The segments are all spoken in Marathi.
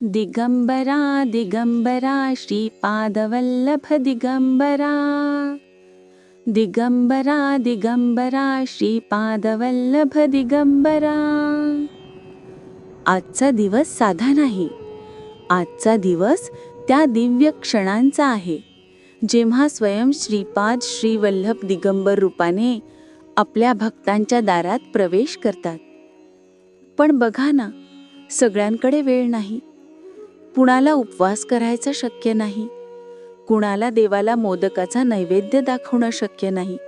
दिगंबरा दिगंबरा श्रीपादवल्लभ दिगंबरा। दिगंबरा दिगंबरा श्रीपादवल्लभ दिगंबरा। आजचा दिवस साधा नाही. आजचा दिवस त्या दिव्य क्षणांचा आहे. जेव्हा स्वयं श्रीपाद श्रीवल्लभ दिगंबर रूपाने आपल्या भक्तांच्या दारात प्रवेश करतात. पण बघा ना सगळ्यांकडे वेळ नाही. कुणाला उपवास करायचा शक्य नाही. कुणाला देवाला मोदकाचा नैवेद्य दाखवणं शक्य नाही.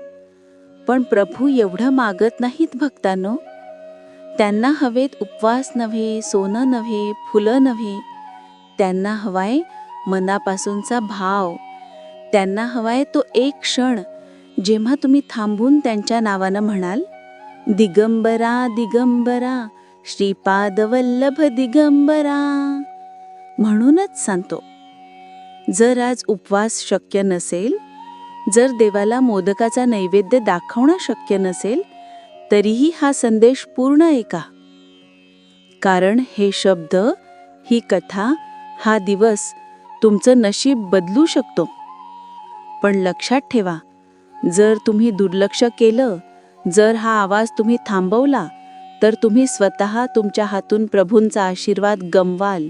पण प्रभू एवढं मागत नाहीत भक्तांनो. त्यांना हवेत उपवास नव्हे सोनं नव्हे फुलं नव्हे. त्यांना हवाय मनापासूनचा भाव. त्यांना हवाय तो एक क्षण जेव्हा तुम्ही थांबून त्यांच्या नावानं म्हणाल दिगंबरा दिगंबरा श्रीपादवल्लभ दिगंबरा. म्हणूनच सांगतो. जर आज उपवास शक्य नसेल जर देवाला मोदकाचा नैवेद्य दाखवणं शक्य नसेल तरीही हा संदेश पूर्ण ऐका कारण हे शब्द ही कथा हा दिवस तुमचं नशीब बदलू शकतो. पण लक्षात ठेवा जर तुम्ही दुर्लक्ष केलं जर हा आवाज तुम्ही थांबवला तर तुम्ही स्वतः तुमच्या हातून प्रभूंचा आशीर्वाद गमवाल.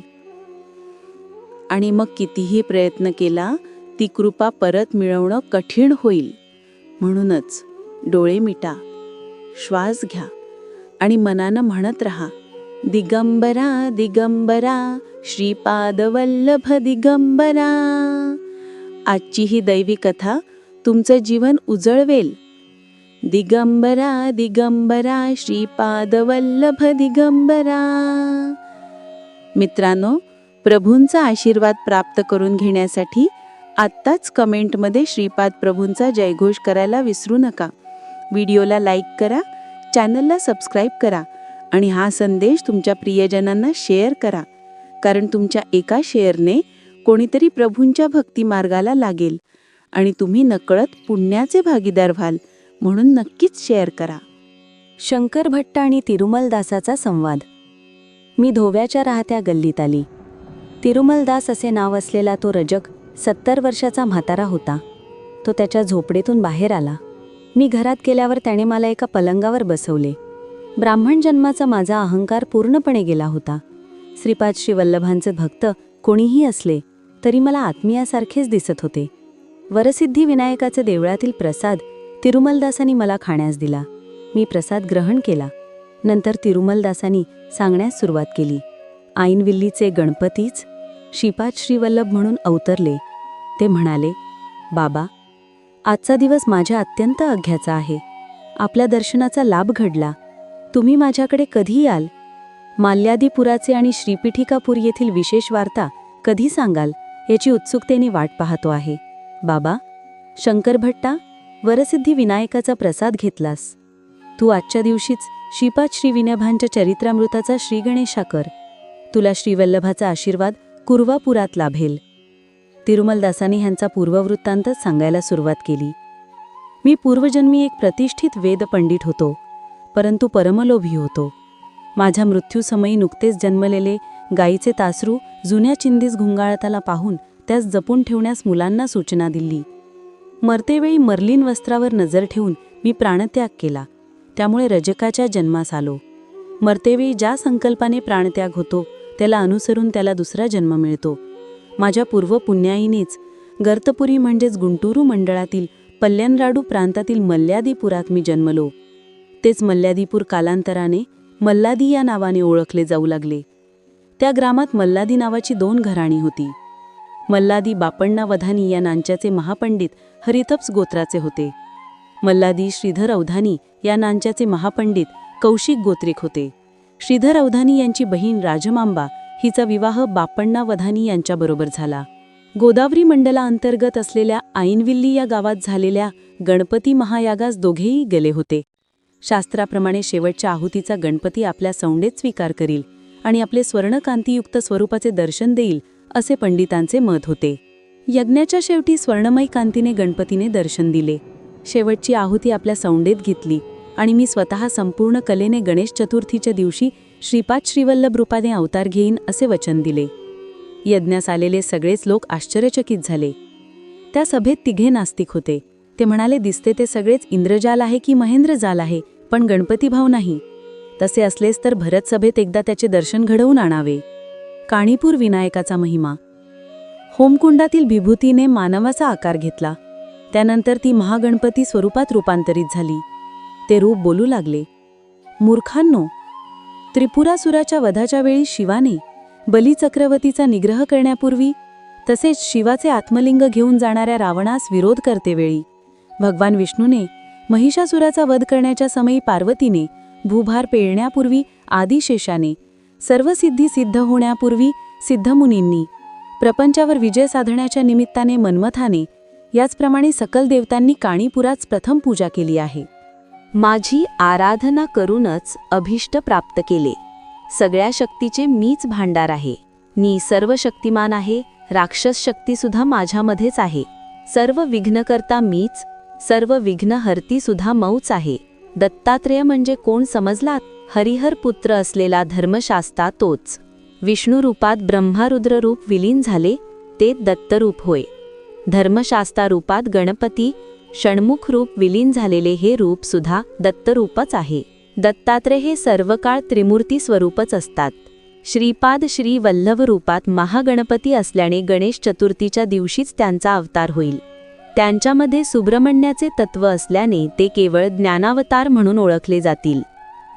आणि मग कितीही प्रयत्न केला ती कृपा परत मिळवणं कठीण होईल. म्हणूनच डोळे मिटा श्वास घ्या आणि मनानं म्हणत राहा दिगंबरा दिगंबरा श्रीपादवल्लभ दिगंबरा आजची ही दैवी कथा तुमचं जीवन उजळवेल. दिगंबरा दिगंबरा श्रीपादवल्लभ दिगंबरा मित्रांनो प्रभूंचा आशीर्वाद प्राप्त करून घेण्यासाठी आत्ताच कमेंटमध्ये श्रीपाद प्रभूंचा जयघोष करायला विसरू नका. व्हिडिओला लाईक करा चॅनलला सबस्क्राईब करा आणि हा संदेश तुमच्या प्रियजनांना शेअर करा. कारण तुमच्या एका शेअरने कोणीतरी प्रभूंच्या भक्ती मार्गाला लागेल आणि तुम्ही नकळत पुण्याचे भागीदार व्हाल म्हणून नक्कीच शेअर करा. शंकर भट्ट आणि तिरुमलदासाचा संवाद. मी धोव्याच्या राहत्या गल्लीत आली. तिरुमलदास असे नाव असलेला तो रजक सत्तर वर्षाचा म्हातारा होता. तो त्याच्या झोपडीतून बाहेर आला. मी घरात गेल्यावर त्याने मला एका पलंगावर बसवले. ब्राह्मण जन्माचा माझा अहंकार पूर्णपणे गेला होता. श्रीपाद श्रीवल्लभांचे भक्त कोणीही असले तरी मला आत्मीयासारखेच दिसत होते. वरसिद्धी विनायकाचे देवळातील प्रसाद तिरुमलदासांनी मला खाण्यास दिला. मी प्रसाद ग्रहण केला. नंतर तिरुमलदासांनी सांगण्यास सुरुवात केली. आईनविल्लीचे गणपतीच श्रीपाद श्रीवल्लभ म्हणून अवतरले. ते म्हणाले बाबा आजचा दिवस माझ्या अत्यंत अघ्याचा आहे. आपल्या दर्शनाचा लाभ घडला. तुम्ही माझ्याकडे कधी याल. माल्यादीपुराचे आणि श्रीपीठिकापूर येथील विशेष वार्ता कधी सांगाल याची उत्सुकतेने वाट पाहतो आहे. बाबा शंकरभट्टा वरसिद्धी विनायकाचा प्रसाद घेतलास. तू आजच्या दिवशीच श्रीपाद श्रीविनभांच्या चरित्रामृताचा श्रीगणेशा कर. तुला श्रीवल्लभाचा आशीर्वाद कुर्वापुरात लाभेल. तिरुमलदासांनी ह्यांचा पूर्ववृत्तांतच सांगायला सुरुवात केली. मी पूर्वजन्मी एक प्रतिष्ठित वेद पंडित होतो परंतु परमलोभी होतो. माझ्या मृत्यूसमयी नुकतेच जन्मलेले गायीचे तासरू जुन्या चिंदीस घुंगाळताला पाहून त्यास जपून ठेवण्यास मुलांना सूचना दिली. मरतेवेळी मर्लिन वस्त्रावर नजर ठेवून मी प्राणत्याग केला. त्यामुळे रजकाच्या जन्मास आलो. मरतेवेळी ज्या संकल्पाने प्राणत्याग होतो त्याला अनुसरून त्याला दुसरा जन्म मिळतो. माझ्या पूर्व पुण्याईनेच गर्तपुरी म्हणजेच गुंटुरू मंडळातील पल्ल्यानराडू प्रांतातील मल्ल्यादीपुरात मी जन्मलो. तेच मल्ल्यादीपूर कालांतराने मल्लादी या नावाने ओळखले जाऊ लागले. त्या ग्रामात मल्लादी नावाची दोन घराणी होती. मल्लादी बापण्णा वधानी या नांच्याचे महापंडित हरितप्स गोत्राचे होते. मल्लादी श्रीधर अवधानी या नांच्याचे महापंडित कौशिक गोत्रिक होते. श्रीधर अवधानी यांची बहीण राजमांबा हिचा विवाह बापण्णा वधानी यांच्याबरोबर झाला. गोदावरी मंडलाअंतर्गत असलेल्या आईनविल्ली या गावात झालेल्या गणपती महायागास दोघेही गेले होते. शास्त्राप्रमाणे शेवटच्या आहुतीचा गणपती आपल्या सौंडेत स्वीकार करील आणि आपले स्वर्णकांतीयुक्त स्वरूपाचे दर्शन देईल असे पंडितांचे मत होते. यज्ञाच्या शेवटी स्वर्णमयी कांतीने गणपतीने दर्शन दिले. शेवटची आहुती आपल्या सौंडेत घेतली आणि मी स्वतः संपूर्ण कलेने गणेश चतुर्थीच्या दिवशी श्रीपाद श्रीवल्लभ रूपाने अवतार घेईन असे वचन दिले. यज्ञास आलेले सगळेच लोक आश्चर्यचकित झाले. त्या सभेत तिघे नास्तिक होते. ते म्हणाले दिसते ते सगळेच इंद्रजाल आहे की महेंद्र जाल आहे पण गणपती भाव नाही. तसे असलेच तर भरत सभेत एकदा त्याचे दर्शन घडवून आणावे. काणीपूर विनायकाचा महिमा. होमकुंडातील विभूतीने मानवाचा आकार घेतला. त्यानंतर ती महागणपती स्वरूपात रूपांतरित झाली. ते रूप बोलू लागले. मूर्खांनो त्रिपुरासुराच्या वधाच्या वेळी शिवाने बलिचक्रवर्तीचा निग्रह करण्यापूर्वी तसेच शिवाचे आत्मलिंग घेऊन जाणाऱ्या रावणास विरोध करतेवेळी भगवान विष्णूने महिषासुराचा वध करण्याच्या समयी पार्वतीने भूभार पेळण्यापूर्वी आदिशेषाने सर्व सिद्धी सिद्ध होण्यापूर्वी सिद्धमुनींनी प्रपंचावर विजय साधण्याच्या निमित्ताने मन्मथाने याचप्रमाणे सकल देवतांनी काणीपुराच प्रथम पूजा केली आहे. माझी आराधना करूनच अभिष्ट प्राप्त केले. सगळ्या शक्तीचे मीच भांडार आहे. मी सर्व शक्तिमान आहे राक्षस शक्तीसुद्धा माझ्यामध्येच आहे. सर्व विघ्नकर्ता मीच सर्व विघ्नहर्तीसुद्धा मौच आहे. दत्तात्रेय म्हणजे कोण समजलात? हरिहर पुत्र असलेला धर्मशास्ता तोच. विष्णुरूपात ब्रह्मारुद्ररूप ब्रह्मारुद्र रूप विलीन झाले ते दत्तरूप होय. धर्मशास्ता रूपात गणपती षण्मुख रूप विलीन झालेले हे रूप सुद्धा दत्तरूपच आहे. दत्तात्रेय हे सर्व काळ त्रिमूर्ती स्वरूपच असतात. श्रीपाद श्री वल्लभ रूपात महागणपती असल्याने गणेश चतुर्थीच्या दिवशीच त्यांचा अवतार होईल. त्यांच्यामध्ये सुब्रमण्याचे तत्व असल्याने ते केवळ ज्ञानावतार म्हणून ओळखले जातील.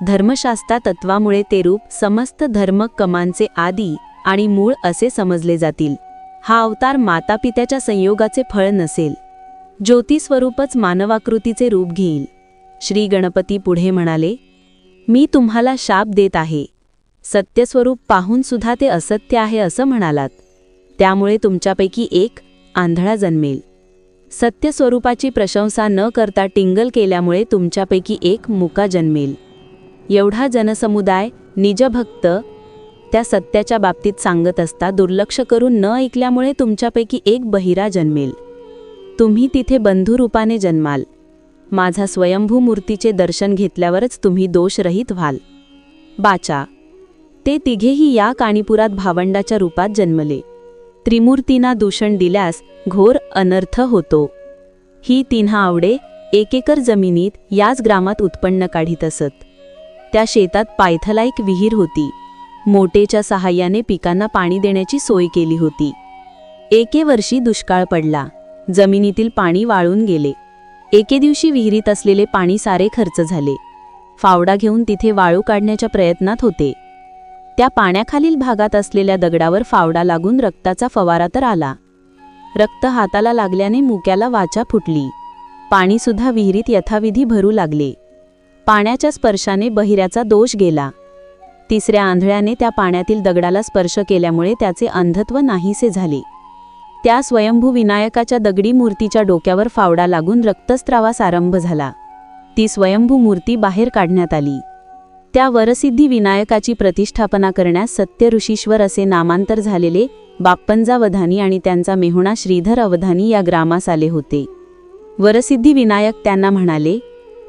धर्मशास्त्रा तत्वामुळे ते रूप समस्त धर्म कमांचे आदी आणि मूळ असे समजले जातील. हा अवतार मातापित्याच्या संयोगाचे फळ नसेल. ज्योती स्वरूपच मानवाकृतीचे रूप घेईल. श्री गणपती पुढे म्हणाले मी तुम्हाला शाप देत आहे. सत्यस्वरूप पाहून सुद्धा ते असत्य आहे असं म्हणालात. त्यामुळे तुमच्यापैकी एक आंधळा जन्मेल. सत्यस्वरूपाची प्रशंसा न करता टिंगल केल्यामुळे तुमच्यापैकी एक मुका जन्मेल. एवढा जनसमुदाय निजभक्त त्या सत्याच्या बाबतीत सांगत असता दुर्लक्ष करून न ऐकल्यामुळे तुमच्यापैकी एक बहिरा जन्मेल. तुम्ही तिथे बंधुरूपाने जन्माल. माझा स्वयंभू मूर्तीचे दर्शन घेतल्यावरच तुम्ही दोषरहित व्हाल. बाचा ते तिघेही या काणीपुरात भावंडाच्या रूपात जन्मले. त्रिमूर्तींना दूषण दिल्यास घोर अनर्थ होतो. ही तिन्हा आवडे एकेकर जमिनीत याच ग्रामात उत्पन्न काढीत असत. त्या शेतात पायथलाईक विहीर होती. मोटेच्या सहाय्याने पिकांना पाणी देण्याची सोय केली होती. एके वर्षी दुष्काळ पडला. जमिनीतील पाणी वाळून गेले. एके दिवशी विहिरीत असलेले पाणी सारे खर्च झाले. फावडा घेऊन तिथे वाळू काढण्याच्या प्रयत्नात होते. त्या पाण्याखालील भागात असलेल्या दगडावर फावडा लागून रक्ताचा फवारा तर आला. रक्त हाताला लागल्याने मुक्याला वाचा फुटली. पाणीसुद्धा विहिरीत यथाविधी भरू लागले. पाण्याच्या स्पर्शाने बहिऱ्याचा दोष गेला. तिसऱ्या आंधळ्याने त्या पाण्यातील दगडाला स्पर्श केल्यामुळे त्याचे अंधत्व नाहीसे झाले. त्या स्वयंभू विनायकाच्या दगडी मूर्तीच्या डोक्यावर फावडा लागून रक्तस्त्रावास आरंभ झाला. ती स्वयंभू मूर्ती बाहेर काढण्यात आली. त्या वरसिद्धी विनायकाची प्रतिष्ठापना करण्यास सत्य ऋषीश्वर असे नामांतर झालेले बाप्पंजावधानी आणि त्यांचा मेहुणा श्रीधर अवधानी या ग्रामास आले होते. वरसिद्धी विनायक त्यांना म्हणाले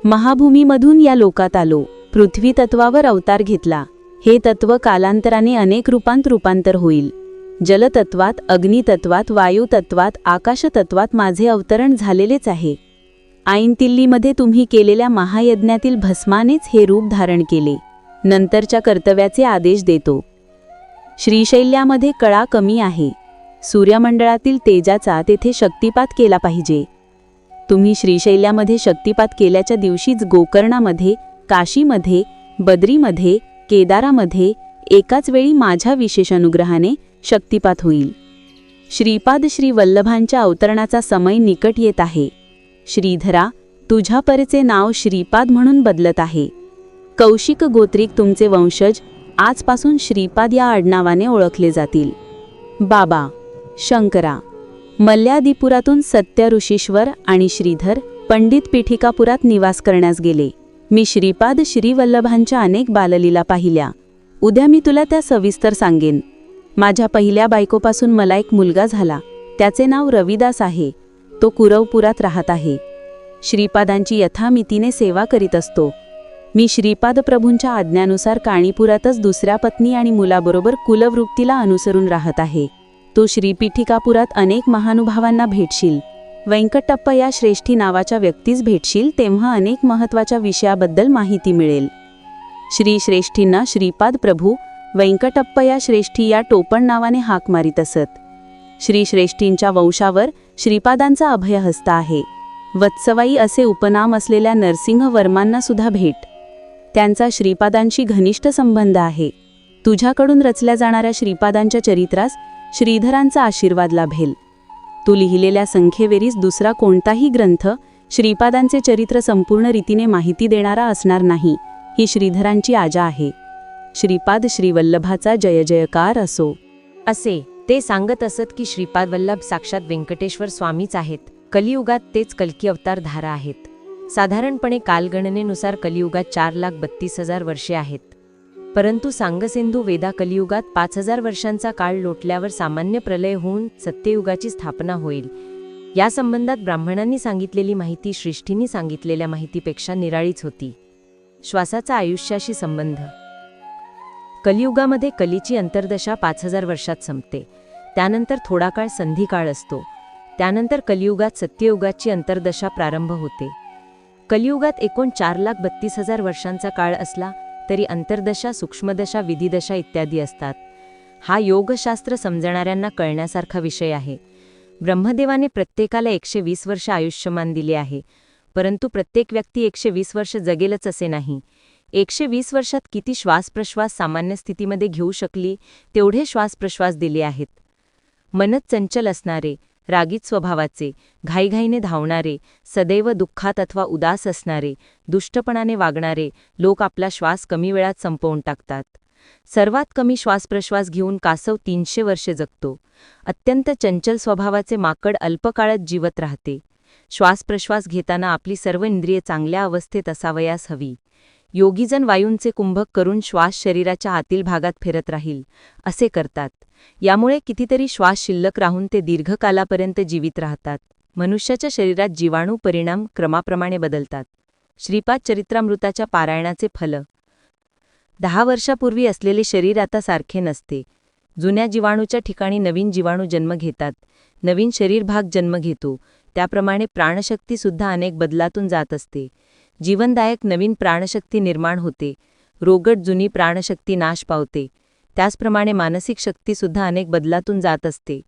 महाभूमीमधून या लोकात आलो. पृथ्वी तत्वावर अवतार घेतला. हे तत्व कालांतराने अनेक रूपांत रूपांतर होईल. जलतत्वात अग्नितत्वात वायुतत्वात आकाशतत्वात माझे अवतरण झालेलेच आहे. आईनतिल्लीमध्ये तुम्ही केलेल्या महायज्ञातील भस्मानेच हे रूप धारण केले. नंतरच्या कर्तव्याचे आदेश देतो. श्रीशैल्यामध्ये कळा कमी आहे. सूर्यमंडळातील तेजाचा तेथे शक्तिपात केला पाहिजे. तुम्ही श्रीशैल्यामध्ये शक्तिपात केल्याच्या दिवशीच गोकर्णामध्ये काशीमध्ये बद्रीमध्ये केदारामध्ये एकाच वेळी माझ्या विशेष अनुग्रहाने शक्तिपात होईल. श्रीपाद श्री वल्लभांच्या अवतरणाचा समय निकट येत आहे. श्रीधरा तुझ्या परीचे नाव श्रीपाद म्हणून बदलत आहे. कौशिक गोत्रिक तुमचे वंशज आजपासून श्रीपाद या आडनावाने ओळखले जातील. बाबा शंकरा मल्ल्यादिपुरातून सत्य ऋषीश्वर आणि श्रीधर पंडित पीठिकापुरात निवास करण्यास गेले. मी श्रीपाद श्रीवल्लभांच्या अनेक बाललीला पाहिल्या. उद्या मी तुला त्या सविस्तर सांगेन. माझ्या पहिल्या बायकोपासून मला एक मुलगा झाला. त्याचे नाव रविदास आहे. तो कुरवपुरात राहत आहे. श्रीपादांची यथामितीने सेवा करीत असतो. मी श्रीपाद प्रभूंच्या आज्ञानुसार काणीपुरातच दुसऱ्या पत्नी आणि मुलाबरोबर कुलवृत्तीला अनुसरून राहत आहे. तो श्रीपीठिकापुरात अनेक महानुभावांना भेटशील. व्यंकटप्पा या श्रेष्ठी नावाच्या व्यक्तीस भेटशील तेव्हा अनेक महत्त्वाच्या विषयाबद्दल माहिती मिळेल. श्री श्रेष्ठींना श्रीपाद प्रभू व्यंकटप्पा या श्रेष्ठी या टोपण नावाने हाक मारित असत. श्री श्रेष्ठींच्या वंशावर श्रीपादांचा अभयहस्त आहे. वत्सवाई असे उपनाम असलेल्या नरसिंह वर्मांना सुद्धा भेट. त्यांचा श्रीपादांशी घनिष्ठ संबंध आहे. तुझ्याकडून रचल्या जाणाऱ्या श्रीपादांच्या चरित्रास श्रीधरांचा आशीर्वाद लाभेल. तू लिहिलेल्या संख्येवेरीस दुसरा कोणताही ग्रंथ श्रीपादांचे चरित्र संपूर्ण रीतीने माहिती देणारा असणार नाही ही श्रीधरांची आजा आहे. श्रीपाद श्रीवल्लभाचा जय जयकार असो. असे ते सांगत असत की श्रीपाद वल्लभ साक्षात व्यंकटेश्वर स्वामीच आहेत. कलियुगात तेच कल्की अवतार धारा आहेत. साधारणपणे कालगणनेनुसार कलियुगात चार लाख बत्तीस हजार वर्षे आहेत. परंतु सांगसिंधू वेदा कलियुगात पाच हजार वर्षांचा काळ लोटल्यावर सामान्य प्रलय होऊन सत्ययुगाची स्थापना होईल. या संबंधात ब्राह्मणांनी सांगितलेली माहिती श्रेष्ठींनी सांगितलेल्या माहितीपेक्षा निराळीच होती. श्वासाचा आयुष्याशी संबंध कलियुगामध्ये कलीची अंतर्दशा पाच हजार वर्षात संपते. त्यानंतर थोडा काळ संधिकाळ असतो. त्यानंतर कलियुगात सत्ययुगाची अंतर्दशा प्रारंभ होते. कलियुगात एकूण चार लाख बत्तीस हजार वर्षांचा काळ असला तरी अंतर्दशा सूक्ष्मदशा विधिदशा इत्यादी असतात. हा योगशास्त्र समजणाऱ्यांना कळण्यासारखा विषय आहे. ब्रह्मदेवाने प्रत्येकाला एकशे वीस वर्ष आयुष्यमान दिले आहे परंतु प्रत्येक व्यक्ती एकशे वीस वर्ष जगेलच असे नाही. एकशे वीस वर्षात किती श्वासप्रश्वास सामान्य स्थितीमध्ये घेऊ शकली तेवढे श्वासप्रश्वास दिले आहेत. मनच चंचल असणारे रागीत स्वभावाचे घाईघाईने धावणारे सदैव दुःखात अथवा उदास असणारे दुष्टपणाने वागणारे लोक आपला श्वास कमी वेळात संपवून टाकतात. सर्वात कमी श्वासप्रश्वास घेऊन कासव तीनशे वर्षे जगतो. अत्यंत चंचल स्वभावाचे माकड अल्पकाळात जीवत राहते. श्वासप्रश्वास घेताना आपली सर्व इंद्रिये चांगल्या अवस्थेत असावयास हवी. योगीजन वायूंचे कुंभक करून श्वास शरीराच्या आतील भागात फिरत राहील असे करतात. यामुळे कितीतरी श्वास शिल्लक राहून ते दीर्घकालापर्यंत जीवित राहतात. मनुष्याच्या शरीरात जीवाणू परिणाम क्रमाप्रमाणे बदलतात. श्रीपाद चरित्रामृताच्या पारायणाचे फल. दहा वर्षापूर्वी असलेले शरीर आता सारखे नसते. जुन्या जीवाणूच्या ठिकाणी नवीन जीवाणू जन्म घेतात. नवीन शरीरभाग जन्म घेतो. त्याप्रमाणे प्राणशक्तीसुद्धा अनेक बदलातून जात असते. जीवनदायक नवीन प्राणशक्ती निर्माण होते. रोगट जुनी प्राणशक्ती नाश पावते. त्याचप्रमाणे मानसिक शक्तीसुद्धा अनेक बदलातून जात असते.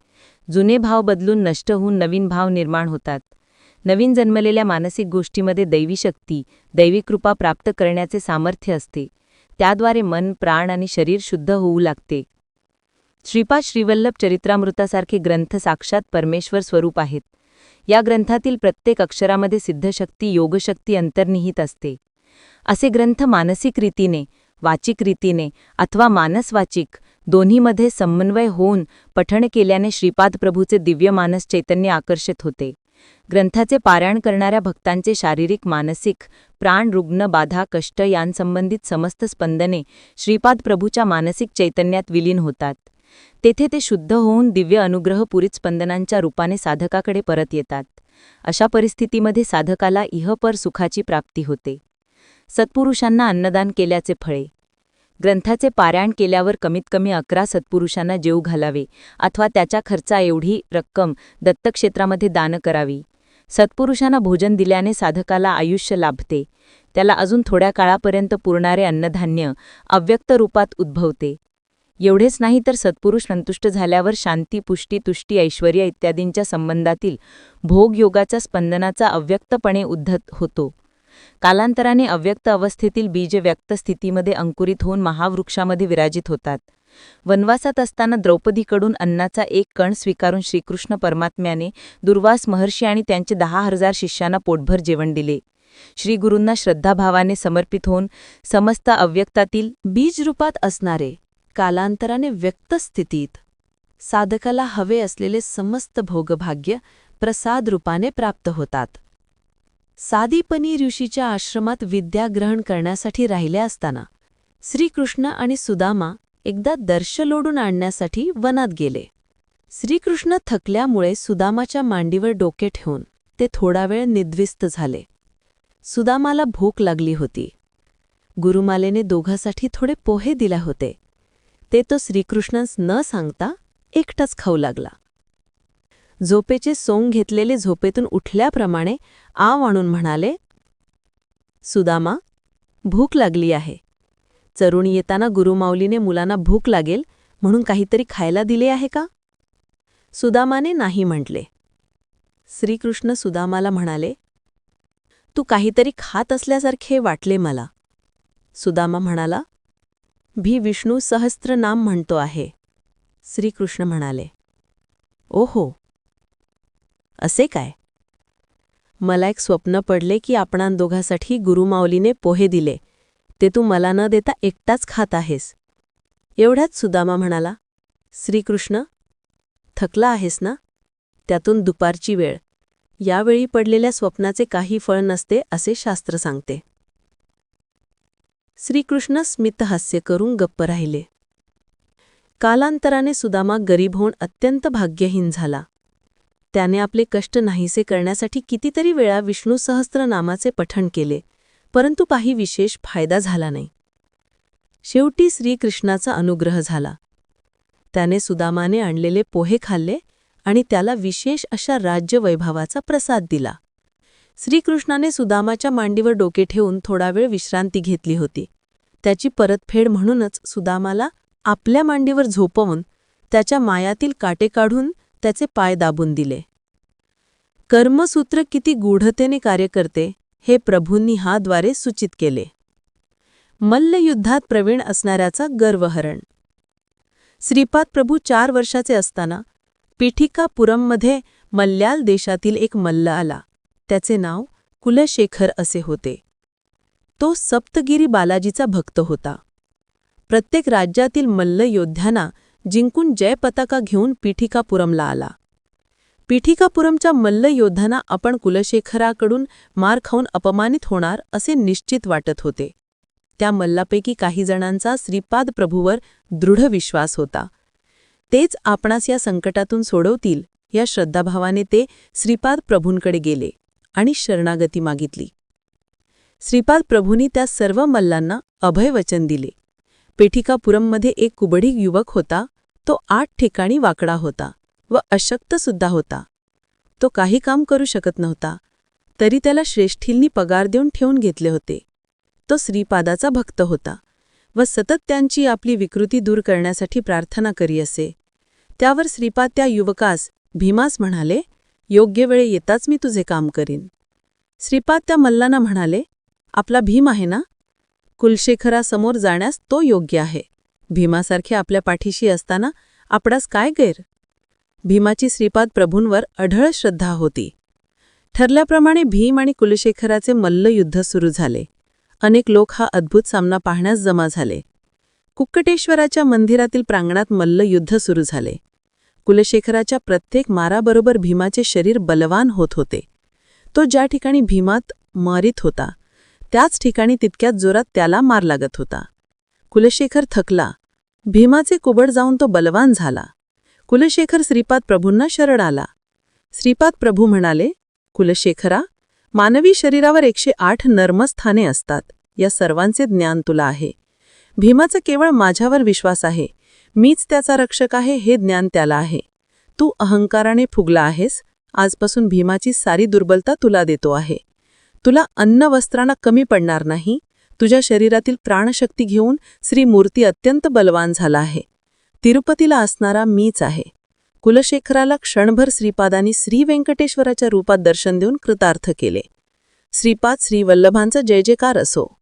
जुने भाव बदलून नष्ट होऊन नवीन भाव निर्माण होतात. नवीन जन्मलेल्या मानसिक गोष्टीमध्ये दैवी शक्ती दैवी कृपा प्राप्त करण्याचे सामर्थ्य असते. त्याद्वारे मन प्राण आणि शरीर शुद्ध होऊ लागते. श्रीपाद श्रीवल्लभ चरित्रामृतासारखे ग्रंथ साक्षात परमेश्वर स्वरूप आहेत. या ग्रंथातील प्रत्येक अक्षरामध्ये सिद्धशक्ती योगशक्ती अंतर्निहित असते. असे ग्रंथ मानसिक रीतीने वाचिक रीतीने अथवा मानसवाचिक दोन्हीमध्ये समन्वय होऊन पठण केल्याने श्रीपाद प्रभूचे दिव्य मानस चैतन्य आकर्षित होते. ग्रंथाचे पारायण करणाऱ्या भक्तांचे शारीरिक मानसिक प्राण रुग्ण बाधा कष्ट यांसंबंधित समस्त स्पंदने श्रीपाद प्रभूच्या मानसिक चैतन्यात विलीन होतात. तेथे ते शुद्ध होऊन दिव्य अनुग्रहपुरीत स्पंदनांच्या रूपाने साधकाकडे परत येतात. अशा परिस्थितीमध्ये साधकाला इहपर सुखाची प्राप्ती होते. सत्पुरुषांना अन्नदान केल्याचे फळे. ग्रंथाचे पारायण केल्यावर कमीत कमी अकरा सत्पुरुषांना जेव घालावे अथवा त्याच्या खर्चा एवढी रक्कम दत्तक्षेत्रामध्ये दान करावी. सत्पुरुषांना भोजन दिल्याने साधकाला आयुष्य लाभते. त्याला अजून थोड्या काळापर्यंत पुरणारे अन्नधान्य अव्यक्त रूपात उद्भवते. एवढेच नाही तर सत्पुरुष संतुष्ट झाल्यावर शांती पुष्टी तुष्टी ऐश्वर्य इत्यादींच्या संबंधातील भोगयोगाच्या स्पंदनाचा अव्यक्तपणे उद्धत होतो. कालांतराने अव्यक्त अवस्थेतील बीज व्यक्त स्थितीमध्ये अंकुरित होऊन महावृक्षामध्ये विराजित होतात. वनवासात असताना द्रौपदीकडून अन्नाचा एक कण स्वीकारून श्रीकृष्ण परमात्म्याने दुर्वास महर्षी आणि त्यांचे दहा हजार शिष्यांना पोटभर जेवण दिले. श्रीगुरूंना श्रद्धाभावाने समर्पित होऊन समस्त अव्यक्तातील बीजरूपात असणारे कालांतराने व्यक्त स्थितीत. साधकाला हवे असलेले समस्त भोगभाग्य प्रसाद रूपाने प्राप्त होतात. सादीपनी ऋषीच्या आश्रमात विद्या ग्रहण करण्यासाठी राहिले असताना श्रीकृष्ण आणि सुदामा एकदा दर्श लोडून आणण्यासाठी वनात गेले. श्रीकृष्ण थकल्यामुळे सुदामाच्या मांडीवर डोके ठेवून ते थोडा वेळ निद्विस्त झाले. सुदामाला भूक लागली होती. गुरुमालेने दोघांसाठी थोडे पोहे दिला होते. ते तो श्रीकृष्णस न सांगता एकटाच खाऊ लागला. झोपेचे सोंग घेतलेले झोपेतून उठल्याप्रमाणे आव आणून म्हणाले सुदामा भूक लागली आहे. चरुण येताना गुरुमाऊलीने मुलांना भूक लागेल म्हणून काहीतरी खायला दिले आहे का? सुदामाने नाही म्हटले. श्रीकृष्ण सुदामाला म्हणाले तू काहीतरी खात असल्यासारखे वाटले मला. सुदामा म्हणाला भी विष्णू सहस्त्र नाम म्हणतो आहे. श्रीकृष्ण म्हणाले ओहो असे काय? मला एक स्वप्न पडले की आपणा दोघांसाठी गुरुमाऊलीने पोहे दिले. ते तू मला न देता एकटाच खात आहेस. एवढ्याच सुदामा म्हणाला श्रीकृष्ण थकला आहेस ना? त्यातून दुपारची वेळ. यावेळी पडलेल्या स्वप्नाचे काही फळ नसते असे शास्त्र सांगते. श्रीकृष्ण स्मितहास्य करून गप्प राहिले. कालांतराने सुदामा गरीब होऊन अत्यंत भाग्यहीन झाला. त्याने आपले कष्ट नाहीसे करण्यासाठी कितीतरी वेळा विष्णू सहस्त्रनामाचे पठण केले परंतु काही विशेष फायदा झाला नाही. शेवटी श्रीकृष्णाचा अनुग्रह झाला. त्याने सुदामाने आणलेले पोहे खाल्ले आणि त्याला विशेष अशा राज्यवैभवाचा प्रसाद दिला. श्रीकृष्णाने सुदामाच्या मांडीवर डोके ठेवून थोडा वेळ विश्रांती घेतली होती. त्याची परतफेड म्हणूनच सुदामाला आपल्या मांडीवर झोपवून त्याच्या मायातील काटे काढून त्याचे पाय दाबून दिले. कर्मसूत्र किती गूढतेने कार्य करते हे प्रभूंनी हाद्वारे सूचित केले. मल्लयुद्धात प्रवीण असणाऱ्याचा गर्वहरण. श्रीपाद प्रभू चार वर्षाचे असताना पिठिकापुरममध्ये मल्याल देशातील एक मल्ल आला. त्याचे नाव कुलशेखर असे होते. तो सप्तगिरी बालाजीचा भक्त होता. प्रत्येक राज्यातील मल्ल योद्ध्यांना जिंकून जयपताका घेऊन पीठिकापुरमला आला. पीठिकापुरमच्या मल्ल योद्ध्यांना आपण कुलशेखराकडून मार खाऊन अपमानित होणार असे निश्चित वाटत होते. त्या मल्लापैकी काही जणांचा श्रीपाद प्रभूवर दृढ विश्वास होता. तेच आपणास या संकटातून सोडवतील या श्रद्धाभावाने ते श्रीपाद प्रभूंकडे गेले. आणि शरणागती मागितली. श्रीपाद प्रभूंनी त्या सर्व मल्लांना अभयवचन दिले. पेठिकापुरममध्ये एक कुबडी युवक होता तो आठ ठिकाणी वाकडा होता व अशक्तसुद्धा होता. तो काही काम करू शकत नव्हता तरी त्याला श्रेष्ठींनी पगार देऊन ठेवून घेतले होते. तो श्रीपादाचा भक्त होता व सतत त्यांची आपली विकृती दूर करण्यासाठी प्रार्थना करी असे. त्यावर श्रीपाद त्या युवकास भीमास म्हणाले योग्य वेळे येताच मी तुझे काम करीन. श्रीपाद त्या मल्लांना म्हणाले आपला भीम आहे ना? कुलशेखरासमोर जाण्यास तो योग्य आहे. भीमासारखे आपल्या पाठीशी असताना आपणास काय गैर भीमाची श्रीपाद प्रभूंवर अढळ श्रद्धा होती. ठरल्याप्रमाणे भीम आणि कुलशेखराचे मल्लयुद्ध सुरू झाले. अनेक लोक हा अद्भुत सामना पाहण्यास जमा झाले. कुक्कटेश्वराच्या मंदिरातील प्रांगणात मल्लयुद्ध सुरू झाले. कुलशेखराच्या प्रत्येक माराबरोबर भीमाचे शरीर बलवान होत होते. तो ज्या ठिकाणी भीमात मारित होता त्याच ठिकाणी तितक्याच जोरात त्याला मार लागत होता. कुलशेखर थकला. भीमाचे कुबड जाऊन तो बलवान झाला. कुलशेखर श्रीपाद प्रभूंना शरण आला. श्रीपाद प्रभू म्हणाले कुलशेखरा मानवी शरीरावर एकशे आठ नर्मस्थाने असतात. या सर्वांचे ज्ञान तुला आहे. भीमाचा केवळ माझ्यावर विश्वास आहे. मीच त्याचा रक्षक आहे हे ज्ञान त्याला आहे. तू अहंकाराने फुगला आहेस आजपासून भीमाची सारी दुर्बलता तुला देतो आहे. तुला अन्न वस्त्रांना कमी पडणार नाही तुझ्या शरीरातील प्राणशक्ती घेऊन श्रीमूर्ती अत्यंत बलवान झाला आहे. तिरुपतीला असणारा मीच आहे. कुलशेखराला क्षणभर श्रीपादांनी श्री व्यंकटेश्वराच्या रूपात दर्शन देऊन कृतार्थ केले. श्रीपाद श्रीवल्लभांचा जय जयकार असो.